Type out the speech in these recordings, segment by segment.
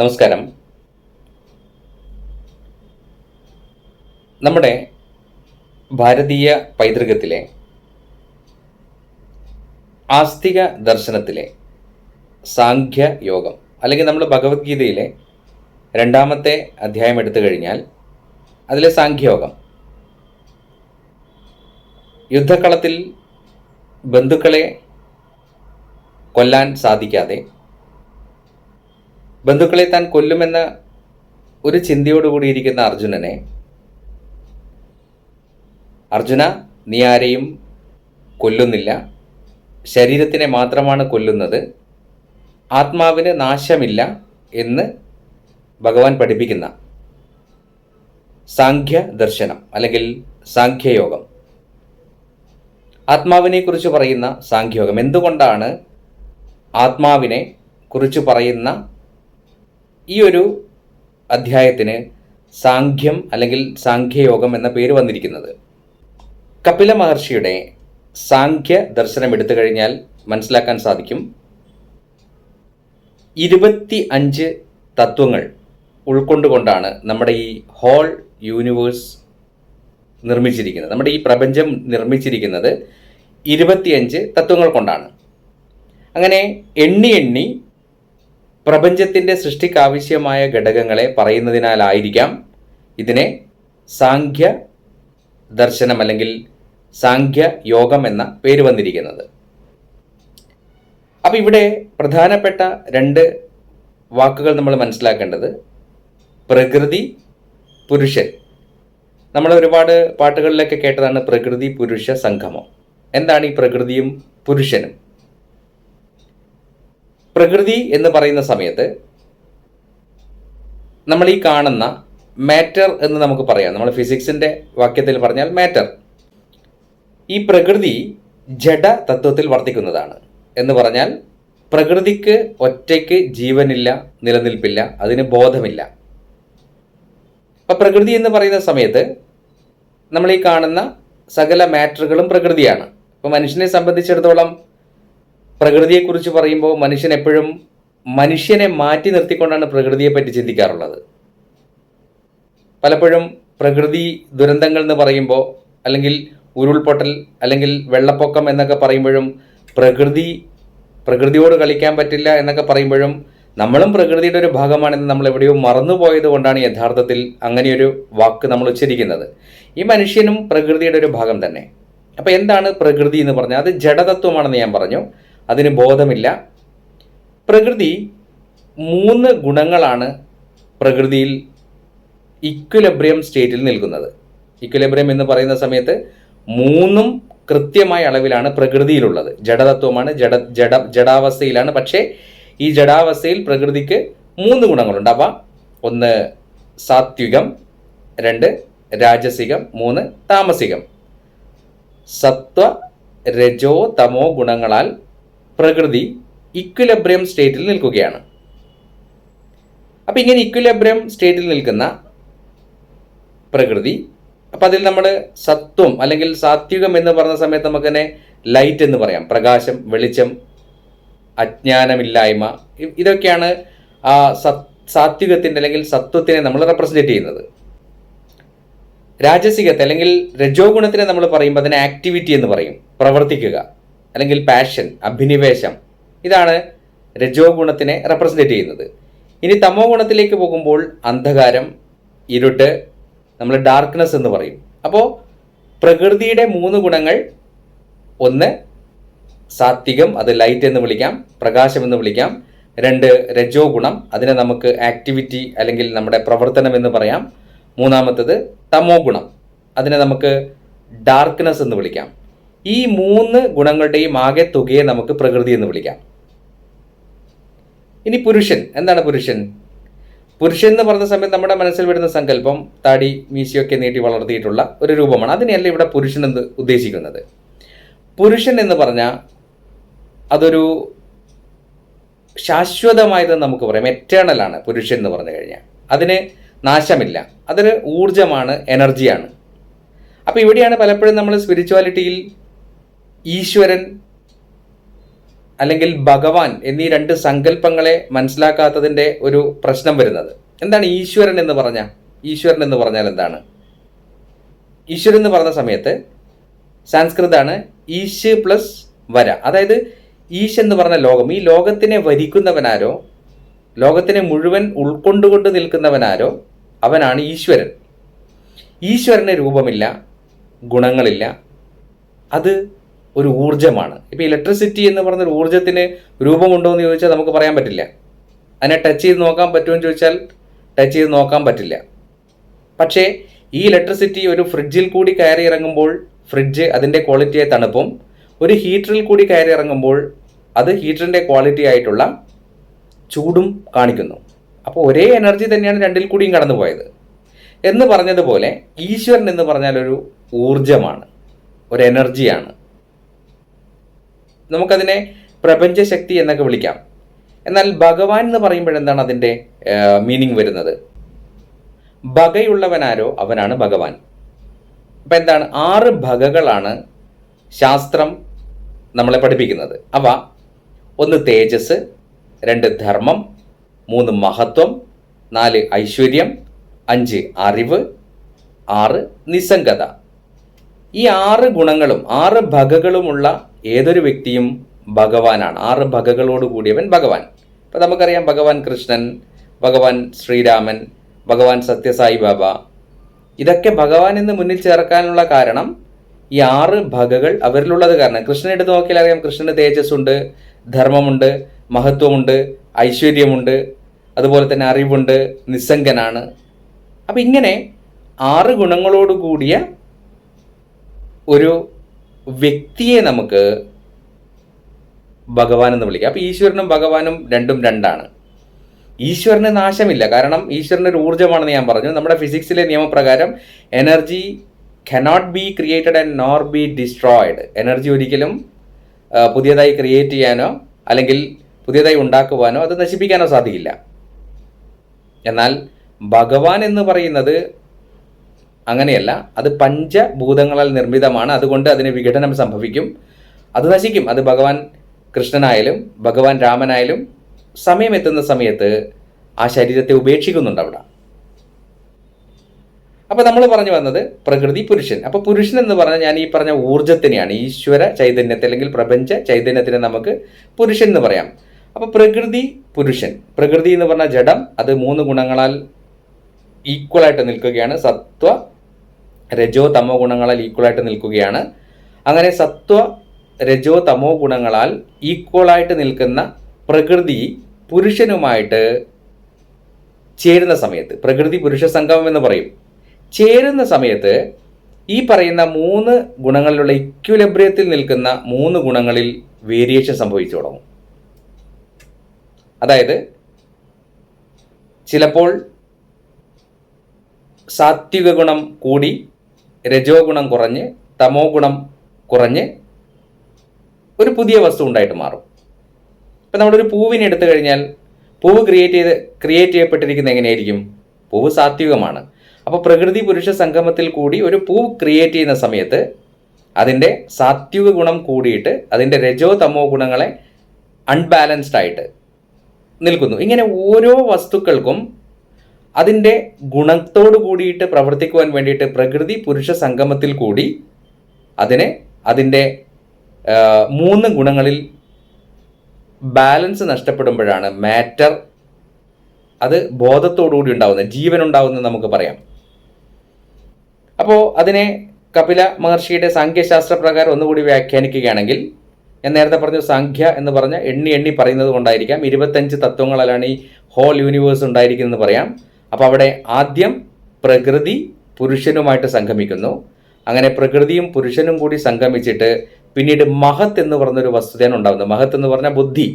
നമസ്കാരം. നമ്മുടെ ഭാരതീയ പൈതൃകത്തിലെ ആസ്തിക ദർശനത്തിലെ സാഖ്യ യോഗം അല്ലെങ്കിൽ നമ്മൾ ഭഗവത്ഗീതയിലെ രണ്ടാമത്തെ അധ്യായം എടുത്തു കഴിഞ്ഞാൽ അതിലെ സാഖ്യയോഗം യുദ്ധക്കളത്തിൽ ബന്ധുക്കളെ കൊല്ലാൻ സാധിക്കാതെ ബന്ധുക്കളെ താൻ കൊല്ലുമെന്ന ഒരു ചിന്തയോടുകൂടിയിരിക്കുന്ന അർജുനനെ. അർജുന നീ ആരെയും കൊല്ലുന്നില്ല. ശരീരത്തിനെ മാത്രമാണ് കൊല്ലുന്നത്. ആത്മാവിന് നാശമില്ല എന്ന് ഭഗവാൻ പഠിപ്പിക്കുന്ന സാഖ്യ ദർശനം അല്ലെങ്കിൽ സാഖ്യയോഗം. ആത്മാവിനെ കുറിച്ച് പറയുന്ന സാഖ്യയോഗം. എന്തുകൊണ്ടാണ് ആത്മാവിനെ കുറിച്ച് പറയുന്ന ഈ ഒരു അധ്യായത്തിന് സാഖ്യം അല്ലെങ്കിൽ സാഖ്യയോഗം എന്ന പേര് വന്നിരിക്കുന്നത്. കപില മഹർഷിയുടെ സാഖ്യ ദർശനം എടുത്തു കഴിഞ്ഞാൽ മനസ്സിലാക്കാൻ സാധിക്കും. ഇരുപത്തി അഞ്ച് തത്വങ്ങൾ ഉൾക്കൊണ്ടുകൊണ്ടാണ് നമ്മുടെ ഈ ഹോൾ യൂണിവേഴ്സ് നിർമ്മിച്ചിരിക്കുന്നത്. നമ്മുടെ ഈ പ്രപഞ്ചം നിർമ്മിച്ചിരിക്കുന്നത് ഇരുപത്തിയഞ്ച് തത്വങ്ങൾ കൊണ്ടാണ്. അങ്ങനെ എണ്ണി എണ്ണി പ്രപഞ്ചത്തിന്റെ സൃഷ്ടിക്കാവശ്യമായ ഘടകങ്ങളെ പറയുന്നതിനാലായിരിക്കാം ഇതിനെ സാഖ്യ ദർശനം അല്ലെങ്കിൽ സാഖ്യ യോഗം എന്ന പേര് വന്നിരിക്കുന്നത്. അപ്പോൾ ഇവിടെ പ്രധാനപ്പെട്ട രണ്ട് വാക്കുകൾ നമ്മൾ മനസ്സിലാക്കേണ്ടത് പ്രകൃതി പുരുഷൻ. നമ്മൾ ഒരുപാട് പാട്ടുകളിലൊക്കെ കേട്ടതാണ് പ്രകൃതി പുരുഷ സംഗമം. എന്താണ് ഈ പ്രകൃതിയും പുരുഷനും? പ്രകൃതി എന്ന് പറയുന്ന സമയത്ത് നമ്മൾ ഈ കാണുന്ന മാറ്റർ എന്ന് നമുക്ക് പറയാം. നമ്മൾ ഫിസിക്സിന്റെ വാക്യത്തിൽ പറഞ്ഞാൽ മാറ്റർ ഈ പ്രകൃതി ജഡ തത്വത്തിൽ വർത്തിക്കുന്നതാണ്. എന്ന് പറഞ്ഞാൽ പ്രകൃതിക്ക് ഒറ്റയ്ക്ക് ജീവനില്ല നിലനിൽപ്പില്ല അതിന് ബോധമില്ല. അപ്പം പ്രകൃതി എന്ന് പറയുന്ന സമയത്ത് നമ്മൾ ഈ കാണുന്ന സകല മാറ്ററുകളും പ്രകൃതിയാണ്. അപ്പോൾ മനുഷ്യനെ സംബന്ധിച്ചിടത്തോളം പ്രകൃതിയെക്കുറിച്ച് പറയുമ്പോൾ മനുഷ്യൻ എപ്പോഴും മനുഷ്യനെ മാറ്റി നിർത്തിക്കൊണ്ടാണ് പ്രകൃതിയെ പറ്റി ചിന്തിക്കാറുള്ളത്. പലപ്പോഴും പ്രകൃതി ദുരന്തങ്ങൾ എന്ന് പറയുമ്പോൾ അല്ലെങ്കിൽ ഉരുൾപൊട്ടൽ അല്ലെങ്കിൽ വെള്ളപ്പൊക്കം എന്നൊക്കെ പറയുമ്പോഴും പ്രകൃതി പ്രകൃതിയോട് കളിക്കാൻ പറ്റില്ല എന്നൊക്കെ പറയുമ്പോഴും നമ്മളും പ്രകൃതിയുടെ ഒരു ഭാഗമാണെന്ന് നമ്മൾ എവിടെയോ മറന്നുപോയത് കൊണ്ടാണ് യഥാർത്ഥത്തിൽ അങ്ങനെയൊരു വാക്ക് നമ്മൾ ഉച്ചരിക്കുന്നത്. ഈ മനുഷ്യനും പ്രകൃതിയുടെ ഒരു ഭാഗം തന്നെ. അപ്പോൾ എന്താണ് പ്രകൃതി എന്ന് പറഞ്ഞാൽ അത് ജഡതത്വമാണെന്ന് ഞാൻ പറഞ്ഞു. അതിന് ബോധമില്ല. പ്രകൃതി മൂന്ന് ഗുണങ്ങളാണ് പ്രകൃതിയിൽ ഇക്വലബ്രിയം സ്റ്റേറ്റിൽ നിൽക്കുന്നത്. ഇക്വലബ്രിയം എന്ന് പറയുന്ന സമയത്ത് മൂന്നും കൃത്യമായ അളവിലാണ് പ്രകൃതിയിലുള്ളത്. ജഡതത്വമാണ് ജഡ ജഡ ജഡാവസ്ഥയിലാണ്. പക്ഷേ ഈ ജഡാവസ്ഥയിൽ പ്രകൃതിക്ക് മൂന്ന് ഗുണങ്ങളുണ്ട്. അവ ഒന്ന് സാത്വികം രണ്ട് രാജസികം മൂന്ന് താമസികം. സത്വ രജോ തമോ ഗുണങ്ങളാൽ പ്രകൃതി ഇക്വിലബ്രിയം സ്റ്റേറ്റിൽ നിൽക്കുകയാണ്. അപ്പോൾ ഇങ്ങനെ ഇക്വിലബ്രിയം സ്റ്റേറ്റിൽ നിൽക്കുന്ന പ്രകൃതി അപ്പം അതിൽ നമ്മൾ സത്വം അല്ലെങ്കിൽ സാത്വികം എന്ന് പറഞ്ഞ സമയത്ത് നമുക്കതിനെ ലൈറ്റ് എന്ന് പറയാം. പ്രകാശം വെളിച്ചം അജ്ഞാനമില്ലായ്മ ഇതൊക്കെയാണ് ആ സത് സാത്വികത്തിന്റെ അല്ലെങ്കിൽ സത്വത്തിനെ നമ്മൾ റെപ്രസെന്റ് ചെയ്യുന്നത്. രാജസികത്തെ അല്ലെങ്കിൽ രജോ ഗുണത്തിനെ നമ്മൾ പറയുമ്പോൾ അതിനെ ആക്ടിവിറ്റി എന്ന് പറയും. പ്രവർത്തിക്കുക. അല്ലെങ്കിൽ പാഷൻ അഭിനിവേശം ഇതാണ് രജോ ഗുണത്തിനെ റെപ്രസെന്റ് ചെയ്യുന്നത്. ഇനി തമോ ഗുണത്തിലേക്ക് പോകുമ്പോൾ അന്ധകാരം ഇരുട്ട് നമ്മൾ ഡാർക്ക്നെസ് എന്ന് പറയും. അപ്പോൾ പ്രകൃതിയുടെ മൂന്ന് ഗുണങ്ങൾ ഒന്ന് സാത്വികം അത് ലൈറ്റ് എന്ന് വിളിക്കാം പ്രകാശം എന്ന് വിളിക്കാം രണ്ട് രജോ ഗുണം അതിനെ നമുക്ക് ആക്ടിവിറ്റി അല്ലെങ്കിൽ നമ്മുടെ പ്രവർത്തനം എന്ന് പറയാം. മൂന്നാമത്തത് തമോ ഗുണം അതിനെ നമുക്ക് ഡാർക്ക്നെസ് എന്ന് വിളിക്കാം. ഈ മൂന്ന് ഗുണങ്ങളുടെയും ആകെ തുകയെ നമുക്ക് പ്രകൃതി എന്ന് വിളിക്കാം. ഇനി പുരുഷൻ. എന്താണ് പുരുഷൻ? പുരുഷൻ എന്ന് പറഞ്ഞ സമയത്ത് നമ്മുടെ മനസ്സിൽ വരുന്ന സങ്കല്പം താടി മീശയൊക്കെ നീട്ടി വളർത്തിയിട്ടുള്ള ഒരു രൂപമാണ്. അതിനെയല്ല ഇവിടെ പുരുഷൻ എന്ന് ഉദ്ദേശിക്കുന്നത്. പുരുഷൻ എന്ന് പറഞ്ഞാൽ അതൊരു ശാശ്വതമായത് നമുക്ക് പറയാം. എറ്റേണൽ ആണ് പുരുഷൻ എന്ന് പറഞ്ഞു കഴിഞ്ഞാൽ. അതിന് നാശമില്ല. അതൊരു ഊർജമാണ് എനർജിയാണ് അപ്പോൾ ഇവിടെയാണ് പലപ്പോഴും നമ്മൾ സ്പിരിച്വാലിറ്റിയിൽ ഈശ്വരൻ അല്ലെങ്കിൽ ഭഗവാൻ എന്നീ രണ്ട് സങ്കല്പങ്ങളെ മനസ്സിലാക്കാത്തതിന്റെ ഒരു പ്രശ്നം വരുന്നത്. എന്താണ് ഈശ്വരൻ എന്ന് പറഞ്ഞാൽ ഈശ്വരൻ എന്ന് പറഞ്ഞാൽ എന്താണ്? ഈശ്വരൻ എന്ന് പറഞ്ഞ സമയത്ത് സംസ്കൃതാണ് ഈശ് പ്ലസ് വര. അതായത് ഈശ് എന്ന് പറഞ്ഞ ലോകം. ഈ ലോകത്തിനെ വരിക്കുന്നവനാരോ ലോകത്തിനെ മുഴുവൻ ഉൾക്കൊണ്ടുകൊണ്ട് നിൽക്കുന്നവനാരോ അവനാണ് ഈശ്വരൻ. ഈശ്വരന് രൂപമില്ല ഗുണങ്ങളില്ല. അത് ഒരു ഊർജമാണ്. ഇപ്പോൾ ഇലക്ട്രിസിറ്റി എന്ന് പറഞ്ഞ ഒരു ഊർജത്തിന് രൂപമുണ്ടോ എന്ന് ചോദിച്ചാൽ നമുക്ക് പറയാൻ പറ്റില്ല. അതിനെ ടച്ച് ചെയ്ത് നോക്കാൻ പറ്റുമെന്ന് ചോദിച്ചാൽ ടച്ച് ചെയ്ത് നോക്കാൻ പറ്റില്ല. പക്ഷേ ഈ ഇലക്ട്രിസിറ്റി ഒരു ഫ്രിഡ്ജിൽ കൂടി കയറി ഇറങ്ങുമ്പോൾ ഫ്രിഡ്ജ് അതിന്റെ ക്വാളിറ്റിയെ തണുപ്പും ഒരു ഹീറ്ററിൽ കൂടി കയറി ഇറങ്ങുമ്പോൾ അത് ഹീറ്ററിന്റെ ക്വാളിറ്റി ആയിട്ടുള്ള ചൂടും കാണിക്കുന്നു. അപ്പോൾ ഒരേ എനർജി തന്നെയാണ് രണ്ടിൽ കൂടിയും കടന്നു പോയത്. എന്ന് പറഞ്ഞതുപോലെ ഈശ്വരൻ എന്ന് പറഞ്ഞാൽ ഒരു ഊർജമാണ് ഒരു എനർജിയാണ് നമുക്കതിനെ പ്രപഞ്ചശക്തി എന്നൊക്കെ വിളിക്കാം. എന്നാൽ ഭഗവാൻ എന്ന് പറയുമ്പോഴെന്താണ് അതിന്റെ മീനിങ് വരുന്നത്? ഭഗയുള്ളവനാരോ അവനാണ് ഭഗവാൻ. അപ്പം എന്താണ്? ആറ് ഭഗകളാണ് ശാസ്ത്രം നമ്മളെ പഠിപ്പിക്കുന്നത്. അവ ഒന്ന് തേജസ് രണ്ട് ധർമ്മം മൂന്ന് മഹത്വം നാല് ഐശ്വര്യം അഞ്ച് അറിവ് ആറ് നിസ്സംഗത. ഈ ആറ് ഗുണങ്ങളും ആറ് ഭഗകളുമുള്ള ഏതൊരു വ്യക്തിയും ഭഗവാനാണ്. ആറ് ഭഗകളോട് കൂടിയവൻ ഭഗവാൻ. ഇപ്പം നമുക്കറിയാം ഭഗവാൻ കൃഷ്ണൻ ഭഗവാൻ ശ്രീരാമൻ ഭഗവാൻ സത്യസായി ബാബ. ഇതൊക്കെ ഭഗവാൻ എന്ന് മുന്നിൽ ചേർക്കാനുള്ള കാരണം ഈ ആറ് ഭഗകൾ അവരിലുള്ളത് കാരണം. കൃഷ്ണൻ എടുത്ത് നോക്കിയാൽ അറിയാം കൃഷ്ണന് തേജസ്സുണ്ട് ധർമ്മമുണ്ട് മഹത്വമുണ്ട് ഐശ്വര്യമുണ്ട് അതുപോലെ തന്നെ അറിവുണ്ട് നിസ്സംഗനാണ്. അപ്പം ഇങ്ങനെ ആറ് ഗുണങ്ങളോട് കൂടിയ ഒരു വ്യക്തിയെ നമുക്ക് ഭഗവാൻ എന്ന് വിളിക്കാം. അപ്പോൾ ഈശ്വരനും ഭഗവാനും രണ്ടും രണ്ടാണ്. ഈശ്വരന് നാശമില്ല. കാരണം ഈശ്വരൻ ഒരു ഊർജമാണെന്ന് ഞാൻ പറഞ്ഞു. നമ്മുടെ ഫിസിക്സിലെ നിയമപ്രകാരം energy cannot be created and nor be destroyed energy ഒരിക്കലും പുതിയതായി ക്രിയേറ്റ് ചെയ്യാനോ അല്ലെങ്കിൽ പുതിയതായി ഉണ്ടാക്കുവാനോ അത് നശിപ്പിക്കാനോ സാധിക്കില്ല. എന്നാൽ ഭഗവാൻ എന്ന് പറയുന്നത് അങ്ങനെയല്ല അത് പഞ്ചഭൂതങ്ങളാൽ നിർമ്മിതമാണ്. അതുകൊണ്ട് അതിന് വിഘടനം സംഭവിക്കും. അത് നശിക്കും. അത് ഭഗവാൻ കൃഷ്ണനായാലും ഭഗവാൻ രാമനായാലും സമയമെത്തുന്ന സമയത്ത് ആ ശരീരത്തെ ഉപേക്ഷിക്കുന്നുണ്ട് അവിടെ. അപ്പോൾ നമ്മൾ പറഞ്ഞു വന്നത് പ്രകൃതി പുരുഷൻ. അപ്പോൾ പുരുഷൻ എന്ന് പറഞ്ഞാൽ ഞാൻ ഈ പറഞ്ഞ ഊർജത്തിനെയാണ് ഈശ്വര ചൈതന്യത്തെ അല്ലെങ്കിൽ പ്രപഞ്ച ചൈതന്യത്തിനെ നമുക്ക് പുരുഷൻ എന്ന് പറയാം. അപ്പോൾ പ്രകൃതി പുരുഷൻ. പ്രകൃതി എന്ന് പറഞ്ഞാൽ ജഡം. അത് മൂന്ന് ഗുണങ്ങളാൽ ഈക്വലായിട്ട് നിൽക്കുകയാണ്. സത്വ രജോ തമോ ഗുണങ്ങളാൽ ഈക്വലായിട്ട് നിൽക്കുകയാണ്. അങ്ങനെ സത്വ രജോ തമോ ഗുണങ്ങളാൽ ഈക്വലായിട്ട് നിൽക്കുന്ന പ്രകൃതി പുരുഷനുമായിട്ട് ചേരുന്ന സമയത്ത് പ്രകൃതി പുരുഷ സംഗമം എന്ന് പറയും. ചേരുന്ന സമയത്ത് ഈ പറയുന്ന മൂന്ന് ഗുണങ്ങളിലുള്ള ഇക്വലബ്രിയത്തിൽ നിൽക്കുന്ന മൂന്ന് ഗുണങ്ങളിൽ വേരിയേഷൻ സംഭവിച്ചു തുടങ്ങും. അതായത് ചിലപ്പോൾ സാത്വിക ഗുണം കൂടി രജോ ഗുണം കുറഞ്ഞ് തമോ ഗുണം കുറഞ്ഞ് ഒരു പുതിയ വസ്തു ഉണ്ടായിട്ട് മാറും. ഇപ്പം നമ്മളൊരു പൂവിനെ എടുത്തു കഴിഞ്ഞാൽ പൂവ് ക്രിയേറ്റ് ചെയ്ത് ക്രിയേറ്റ് ചെയ്യപ്പെട്ടിരിക്കുന്നത് എങ്ങനെയായിരിക്കും? പൂവ് സാത്വികമാണ്. അപ്പോൾ പ്രകൃതി പുരുഷ സംഗമത്തിൽ കൂടി ഒരു പൂവ് ക്രിയേറ്റ് ചെയ്യുന്ന സമയത്ത് അതിന്റെ സാത്വിക ഗുണം കൂടിയിട്ട് അതിന്റെ രജോ തമോ ഗുണങ്ങളെ അൺബാലൻസ്ഡ് ആയിട്ട് നിൽക്കുന്നു. ഇങ്ങനെ ഓരോ വസ്തുക്കൾക്കും അതിന്റെ ഗുണത്തോട് കൂടിയിട്ട് പ്രവർത്തിക്കുവാൻ വേണ്ടിയിട്ട് പ്രകൃതി പുരുഷ സംഗമത്തിൽ കൂടി അതിനെ അതിന്റെ മൂന്ന് ഗുണങ്ങളിൽ ബാലൻസ് നഷ്ടപ്പെടുമ്പോഴാണ് മാറ്റർ അത് ബോധത്തോടുകൂടി ഉണ്ടാവുന്നത് ജീവൻ ഉണ്ടാവുന്നത് നമുക്ക് പറയാം. അപ്പോൾ അതിനെ കപില മഹർഷിയുടെ സാഖ്യശാസ്ത്ര പ്രകാരം ഒന്നുകൂടി വ്യാഖ്യാനിക്കുകയാണെങ്കിൽ ഞാൻ നേരത്തെ പറഞ്ഞു സംഖ്യ എന്ന് പറഞ്ഞ എണ്ണി എണ്ണി പറയുന്നത് കൊണ്ടായിരിക്കാം. ഇരുപത്തഞ്ച് തത്വങ്ങളാണ് ഈ ഹോൾ യൂണിവേഴ്സ് ഉണ്ടായിരിക്കുന്നതെന്ന് പറയാം. അപ്പോൾ അവിടെ ആദ്യം പ്രകൃതി പുരുഷനുമായിട്ട് സംഗമിക്കുന്നു. അങ്ങനെ പ്രകൃതിയും പുരുഷനും കൂടി സംഗമിച്ചിട്ട് പിന്നീട് മഹത്ത് എന്ന് പറഞ്ഞൊരു വസ്തുതയാണ് ഉണ്ടാകുന്നത് മഹത്ത് എന്ന് പറഞ്ഞ ബുദ്ധി.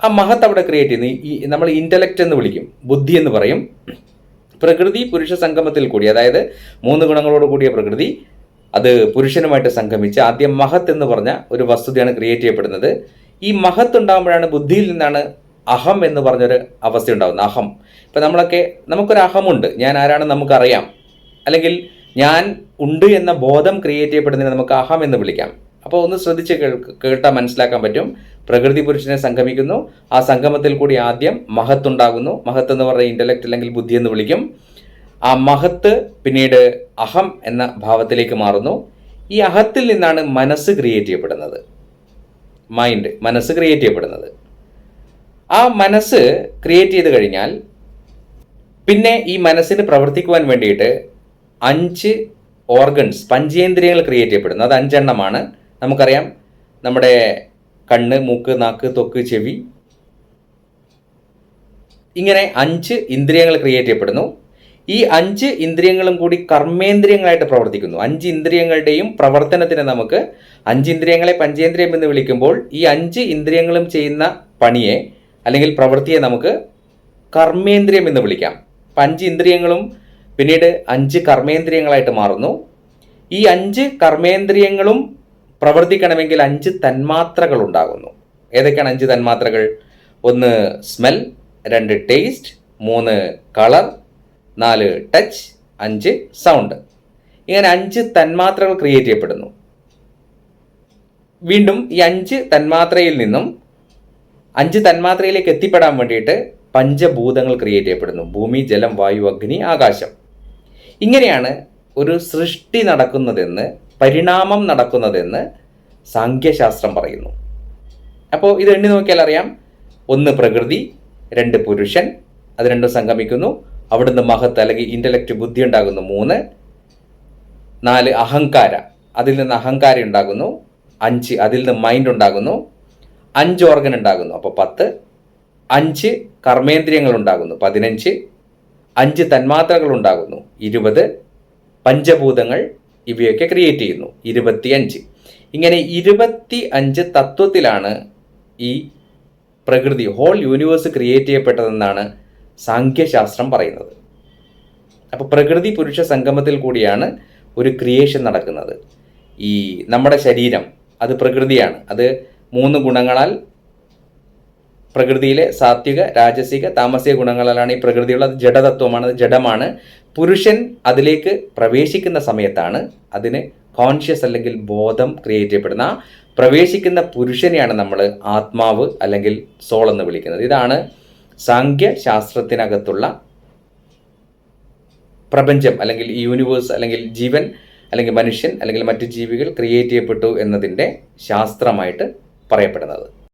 ആ മഹത്ത് അവിടെ ക്രിയേറ്റ് ചെയ്യുന്നു. ഈ നമ്മൾ ഇന്റലക്റ്റ് എന്ന് വിളിക്കും. ബുദ്ധി എന്ന് പറയും. പ്രകൃതി പുരുഷ സംഗമത്തിൽ കൂടി അതായത് മൂന്ന് ഗുണങ്ങളോട് കൂടിയ പ്രകൃതി അത് പുരുഷനുമായിട്ട് സംഗമിച്ച് ആദ്യം മഹത്ത് എന്ന് പറഞ്ഞ ഒരു വസ്തുതയാണ് ക്രിയേറ്റ് ചെയ്യപ്പെടുന്നത്. ഈ മഹത്ത് ഉണ്ടാകുമ്പോഴാണ് ബുദ്ധിയിൽ നിന്നാണ് അഹം എന്ന് പറഞ്ഞൊരു അവസ്ഥ ഉണ്ടാകുന്നു അഹം. ഇപ്പം നമ്മളൊക്കെ നമുക്കൊരു അഹമുണ്ട്. ഞാൻ ആരാണെന്ന് നമുക്കറിയാം. അല്ലെങ്കിൽ ഞാൻ ഉണ്ട് എന്ന ബോധം ക്രിയേറ്റ് ചെയ്യപ്പെടുന്നതിനെ നമുക്ക് അഹം എന്ന് വിളിക്കാം. അപ്പോൾ ഒന്ന് ശ്രദ്ധിച്ച് കേട്ടാൽ മനസ്സിലാക്കാൻ പറ്റും. പ്രകൃതി പുരുഷനെ സംഗമിക്കുന്നു. ആ സംഗമത്തിൽ കൂടി ആദ്യം മഹത്ത് ഉണ്ടാകുന്നു മഹത്ത് എന്ന് പറഞ്ഞ ഇന്റലക്റ്റ് അല്ലെങ്കിൽ ബുദ്ധി എന്ന് വിളിക്കും. ആ മഹത്ത് പിന്നീട് അഹം എന്ന ഭാവത്തിലേക്ക് മാറുന്നു. ഈ അഹത്തിൽ നിന്നാണ് മനസ്സ് ക്രിയേറ്റ് ചെയ്യപ്പെടുന്നത്. മൈൻഡ് മനസ്സ് ക്രിയേറ്റ് ചെയ്യപ്പെടുന്നത്. ആ മനസ്സ് ക്രിയേറ്റ് ചെയ്ത് കഴിഞ്ഞാൽ പിന്നെ ഈ മനസ്സിന് പ്രവർത്തിക്കുവാൻ വേണ്ടിയിട്ട് അഞ്ച് ഓർഗൻസ് പഞ്ചേന്ദ്രിയങ്ങൾ ക്രിയേറ്റ് ചെയ്യപ്പെടുന്നു. അത് അഞ്ചെണ്ണമാണ്. നമുക്കറിയാം നമ്മുടെ കണ്ണ് മൂക്ക് നാക്ക് തൊക്ക് ചെവി. ഇങ്ങനെ അഞ്ച് ഇന്ദ്രിയങ്ങൾ ക്രിയേറ്റ് ചെയ്യപ്പെടുന്നു. ഈ അഞ്ച് ഇന്ദ്രിയങ്ങളും കൂടി കർമ്മേന്ദ്രിയങ്ങളായിട്ട് പ്രവർത്തിക്കുന്നു. അഞ്ച് ഇന്ദ്രിയങ്ങളുടെയും പ്രവർത്തനത്തിന് നമുക്ക് അഞ്ച് ഇന്ദ്രിയങ്ങളെ പഞ്ചേന്ദ്രിയം എന്ന് വിളിക്കുമ്പോൾ ഈ അഞ്ച് ഇന്ദ്രിയങ്ങളും ചെയ്യുന്ന പണിയെ അല്ലെങ്കിൽ പ്രവൃത്തിയെ നമുക്ക് കർമ്മേന്ദ്രിയം എന്ന് വിളിക്കാം. അപ്പം അഞ്ച് ഇന്ദ്രിയങ്ങളും പിന്നീട് അഞ്ച് കർമ്മേന്ദ്രിയങ്ങളായിട്ട് മാറുന്നു. ഈ അഞ്ച് കർമ്മേന്ദ്രിയങ്ങളും പ്രവർത്തിക്കണമെങ്കിൽ അഞ്ച് തന്മാത്രകൾ ഉണ്ടാകുന്നു. ഏതൊക്കെയാണ് അഞ്ച് തന്മാത്രകൾ? ഒന്ന് സ്മെൽ രണ്ട് ടേസ്റ്റ് മൂന്ന് കളർ നാല് ടച്ച് അഞ്ച് സൗണ്ട് ഇങ്ങനെ അഞ്ച് തന്മാത്രകൾ ക്രിയേറ്റ് ചെയ്യപ്പെടുന്നു. വീണ്ടും ഈ അഞ്ച് തന്മാത്രയിൽ നിന്നും അഞ്ച് തന്മാത്രയിലേക്ക് എത്തിപ്പെടാൻ വേണ്ടിയിട്ട് പഞ്ചഭൂതങ്ങൾ ക്രിയേറ്റ് ചെയ്യപ്പെടുന്നു. ഭൂമി ജലം വായു അഗ്നി ആകാശം. ഇങ്ങനെയാണ് ഒരു സൃഷ്ടി നടക്കുന്നതെന്ന് പരിണാമം നടക്കുന്നതെന്ന് സാഖ്യശാസ്ത്രം പറയുന്നു. അപ്പോൾ ഇത് എണ്ണി നോക്കിയാൽ അറിയാം. ഒന്ന് പ്രകൃതി രണ്ട് പുരുഷൻ അത് രണ്ടും സംഗമിക്കുന്നു. അവിടുന്ന് മഹത്ത് അല്ലെങ്കിൽ ഇന്റലക്റ്റ് ബുദ്ധി ഉണ്ടാകുന്നു മൂന്ന്. നാല് അഹങ്കാര അതിൽ നിന്ന് അഹങ്കാരം ഉണ്ടാകുന്നു. അഞ്ച് അതിൽ നിന്ന് മൈൻഡ് ഉണ്ടാകുന്നു. അഞ്ച് ഓർഗൻ ഉണ്ടാകുന്നു. അപ്പോൾ പത്ത് അഞ്ച് കർമ്മേന്ദ്രിയങ്ങൾ ഉണ്ടാകുന്നു. പതിനഞ്ച് അഞ്ച് തന്മാത്രകൾ ഉണ്ടാകുന്നു. ഇരുപത് പഞ്ചഭൂതങ്ങൾ ഇവയൊക്കെ ക്രിയേറ്റ് ചെയ്യുന്നു. ഇരുപത്തിയഞ്ച്. ഇങ്ങനെ ഇരുപത്തി അഞ്ച് തത്വത്തിലാണ് ഈ പ്രകൃതി ഹോൾ യൂണിവേഴ്സ് ക്രിയേറ്റ് ചെയ്യപ്പെട്ടതെന്നാണ് സാഖ്യശാസ്ത്രം പറയുന്നത്. അപ്പോൾ പ്രകൃതി പുരുഷ സംഗമത്തിൽ കൂടിയാണ് ഒരു ക്രിയേഷൻ നടക്കുന്നത്. ഈ നമ്മുടെ ശരീരം അത് പ്രകൃതിയാണ്. അത് മൂന്ന് ഗുണങ്ങളാൽ പ്രകൃതിയിലെ സാത്വിക രാജസിക താമസിക ഗുണങ്ങളാലാണ് ഈ പ്രകൃതിയുള്ള ജഡതത്വമാണ് ജഡമാണ്. പുരുഷൻ അതിലേക്ക് പ്രവേശിക്കുന്ന സമയത്താണ് അതിന് കോൺഷ്യസ് അല്ലെങ്കിൽ ബോധം ക്രിയേറ്റ് ചെയ്യപ്പെടുന്ന. പ്രവേശിക്കുന്ന പുരുഷനെയാണ് നമ്മൾ ആത്മാവ് അല്ലെങ്കിൽ സോൾ എന്ന് വിളിക്കുന്നത്. ഇതാണ് സാങ്ക്യ ശാസ്ത്രത്തിനകത്തുള്ള പ്രപഞ്ചം അല്ലെങ്കിൽ യൂണിവേഴ്സ് അല്ലെങ്കിൽ ജീവൻ അല്ലെങ്കിൽ മനുഷ്യൻ അല്ലെങ്കിൽ മറ്റു ജീവികൾ ക്രിയേറ്റ് ചെയ്യപ്പെട്ടു എന്നതിന്റെ ശാസ്ത്രമായിട്ട് പറയപ്പെടുന്നത്.